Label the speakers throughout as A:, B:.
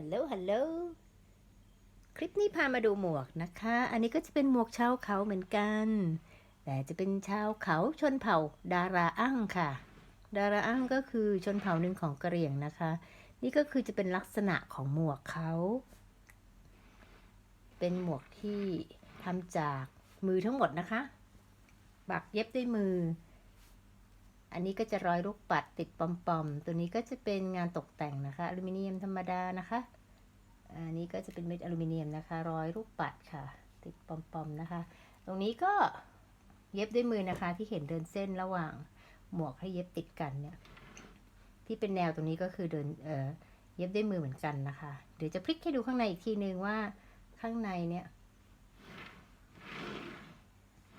A: ฮัลโหล ฮัลโหล คลิปนี้พามาดูหมวกนะคะ อันนี้ก็จะเป็นหมวกชาวเขาเหมือนกัน แต่จะเป็นชาวเขาชนเผ่าดาราอั่งค่ะ ดาราอั่งก็คือชนเผ่าหนึ่งของกะเหรี่ยงนะคะ นี่ก็คือจะเป็นลักษณะของหมวกเขา เป็นหมวกที่ทำจากมือทั้งหมดนะคะ บักเย็บด้วยมือ อันนี้ก็จะร้อยลูกปัดติดปอมๆ ตัวนี้ก็จะเป็นงานตกแต่งนะคะอลูมิเนียมธรรมดานะคะ อันนี้ก็จะเป็นเม็ดอลูมิเนียมนะคะร้อยลูกปัดค่ะ ติดปอมๆนะคะ ตรงนี้ก็เย็บด้วยมือนะคะที่เห็นเดินเส้นระหว่างหมวกให้เย็บติดกันเนี่ย ที่เป็นแนวตรงนี้ก็คือเดินเออเย็บด้วยมือเหมือนกันนะคะ เดี๋ยวจะพลิกให้ดูข้างในอีกทีนึงว่าข้างในเนี่ย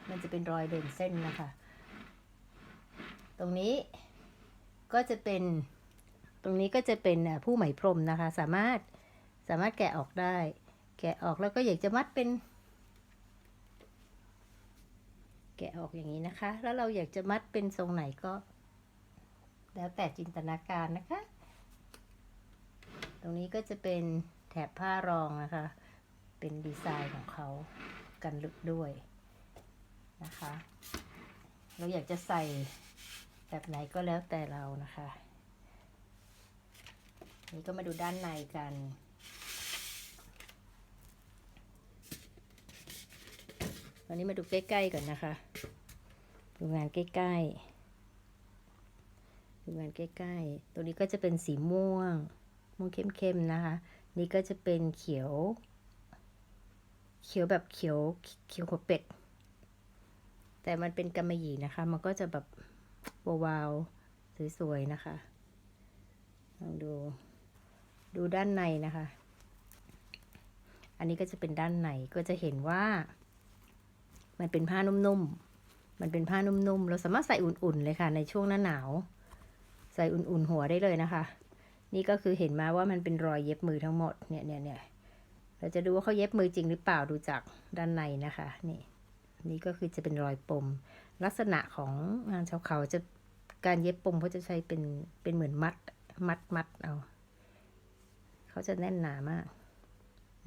A: มันจะเป็นรอยเดินเส้นนะคะ ตรงนี้ก็จะเป็นตรงนี้ก็จะเป็นผู้ไหมพรมนะคะ สามารถสามารถแกะออกได้ แกะออกแล้วก็อยากจะมัดเป็น แกะออกอย่างนี้นะคะ แล้วเราอยากจะมัดเป็นทรงไหนก็ แล้วแต่จินตนาการนะคะ ตรงนี้ก็จะเป็นแถบผ้ารองนะคะ เป็นดีไซน์ของเขากันลึกด้วยนะคะ เราอยากจะใส่ แบบไหนก็แล้วแต่เรานะคะ นี่ก็มาดูด้านในกันวันนี้มาดูใกล้ๆก่อนนะคะ ดูงานใกล้ๆ ดูงานใกล้ๆ ตัวนี้ก็จะเป็นสีม่วง ม่วงเข้มๆนะคะ นี่ก็จะเป็นเขียว เขียวแบบเขียวเขียวหัวเป็ด แต่มันเป็นกำมะหยี่นะคะ มันก็จะแบบ วาวๆสวยๆนะคะลองดูดูด้านในนะคะ อันนี้ก็จะเป็นด้านในก็จะเห็นว่า มันเป็นผ้านุ่มๆ มันเป็นผ้านุ่มๆ เราสามารถใส่อุ่นๆเลยค่ะ ในช่วงหน้าหนาว ใส่อุ่นๆหัวได้เลยนะคะ นี่ก็คือเห็นมาว่ามันเป็นรอยเย็บมือทั้งหมดเนี่ยเนี่ยเนี่ยเราจะดูว่าเขาเย็บมือจริงหรือเปล่าดูจากด้านในนะคะ นี่ นี่ก็คือจะเป็นรอยปม ลักษณะของงานชาวเขาจะ การเย็บปมเขาจะใช้เป็นเป็นเหมือนมัด มัดมัดเอาเขาจะแน่นหนามาก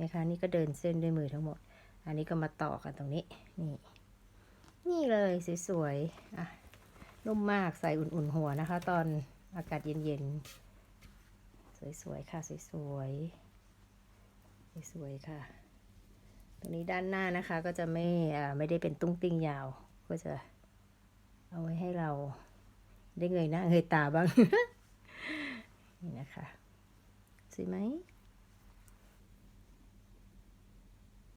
A: นะคะนี่ก็เดินเส้นด้วยมือทั้งหมด อันนี้ก็มาต่อกันตรงนี้ นี่ นี่เลยสวยๆอะนุ่มมากใส่อุ่นๆหัวนะคะ ตอนอากาศเย็นๆ สวยๆค่ะสวยๆสวยๆค่ะ ตรงนี้ด้านหน้านะคะก็จะไม่อ่าไม่ได้เป็นตุ้งติ้งยาว ก็จะเอาไว้ให้เรา ได้เงยหน้าเงยตาบ้าง นี่นะคะสวยไหม